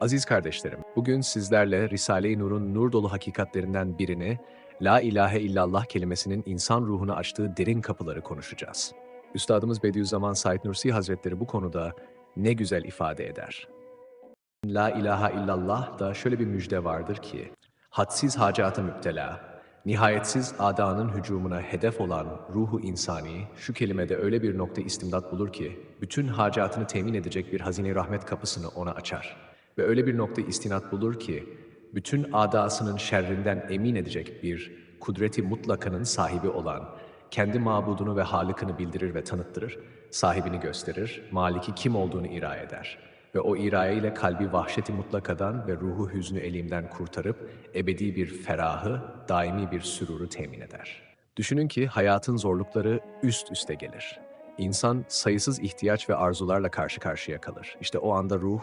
Aziz kardeşlerim, bugün sizlerle Risale-i Nur'un nur dolu hakikatlerinden birini, La ilahe illallah kelimesinin insan ruhuna açtığı derin kapıları konuşacağız. Üstadımız Bediüzzaman Said Nursi Hazretleri bu konuda ne güzel ifade eder. La ilahe illallah da şöyle bir müjde vardır ki, hadsiz hacata müptela, nihayetsiz adanın hücumuna hedef olan ruhu insani şu kelimede öyle bir nokta istimdat bulur ki, bütün hacatını temin edecek bir hazine rahmet kapısını ona açar. Ve öyle bir nokta istinat bulur ki, bütün adasının şerrinden emin edecek bir kudreti mutlakanın sahibi olan, kendi mabudunu ve halıkını bildirir ve tanıttırır, sahibini gösterir, maliki kim olduğunu ira eder. Ve o iraya ile kalbi vahşeti mutlakadan ve ruhu hüznü elimden kurtarıp, ebedi bir ferahı, daimi bir süruru temin eder. Düşünün ki hayatın zorlukları üst üste gelir. İnsan sayısız ihtiyaç ve arzularla karşı karşıya kalır. İşte o anda ruh,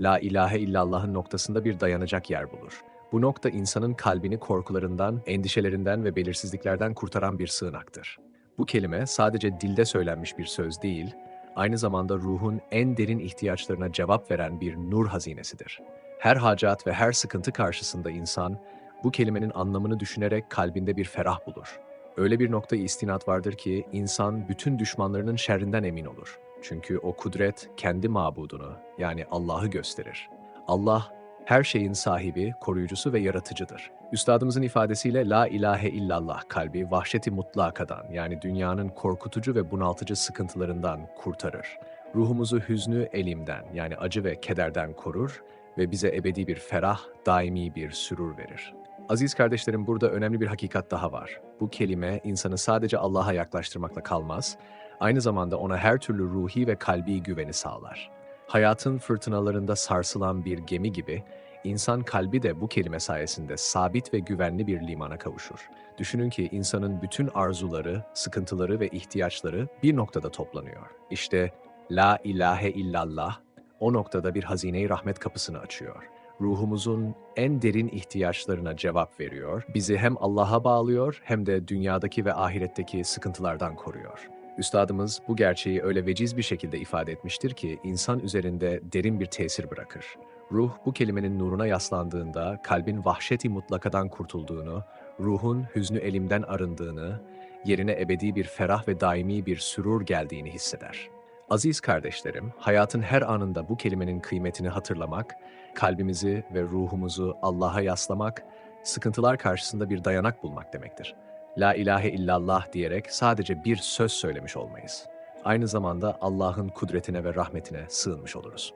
La ilahe illallah'ın noktasında bir dayanacak yer bulur. Bu nokta insanın kalbini korkularından, endişelerinden ve belirsizliklerden kurtaran bir sığınaktır. Bu kelime sadece dilde söylenmiş bir söz değil, aynı zamanda ruhun en derin ihtiyaçlarına cevap veren bir nur hazinesidir. Her hacat ve her sıkıntı karşısında insan, bu kelimenin anlamını düşünerek kalbinde bir ferah bulur. Öyle bir nokta istinat vardır ki insan bütün düşmanlarının şerrinden emin olur. Çünkü o kudret kendi mabudunu yani Allah'ı gösterir. Allah her şeyin sahibi, koruyucusu ve yaratıcıdır. Üstadımızın ifadesiyle la ilahe illallah kalbi vahşeti mutlakadan yani dünyanın korkutucu ve bunaltıcı sıkıntılarından kurtarır. Ruhumuzu hüznü elimden yani acı ve kederden korur ve bize ebedi bir ferah, daimi bir sürur verir. Aziz kardeşlerim burada önemli bir hakikat daha var. Bu kelime insanı sadece Allah'a yaklaştırmakla kalmaz, aynı zamanda ona her türlü ruhi ve kalbi güveni sağlar. Hayatın fırtınalarında sarsılan bir gemi gibi, insan kalbi de bu kelime sayesinde sabit ve güvenli bir limana kavuşur. Düşünün ki insanın bütün arzuları, sıkıntıları ve ihtiyaçları bir noktada toplanıyor. İşte La ilahe illallah o noktada bir hazine-i rahmet kapısını açıyor. Ruhumuzun en derin ihtiyaçlarına cevap veriyor, bizi hem Allah'a bağlıyor hem de dünyadaki ve ahiretteki sıkıntılardan koruyor. Üstadımız bu gerçeği öyle veciz bir şekilde ifade etmiştir ki insan üzerinde derin bir tesir bırakır. Ruh bu kelimenin nuruna yaslandığında kalbin vahşeti mutlakadan kurtulduğunu, ruhun hüznü elimden arındığını, yerine ebedi bir ferah ve daimi bir sürur geldiğini hisseder. Aziz kardeşlerim, hayatın her anında bu kelimenin kıymetini hatırlamak, kalbimizi ve ruhumuzu Allah'a yaslamak, sıkıntılar karşısında bir dayanak bulmak demektir. La ilahe illallah diyerek sadece bir söz söylemiş olmayız. Aynı zamanda Allah'ın kudretine ve rahmetine sığınmış oluruz.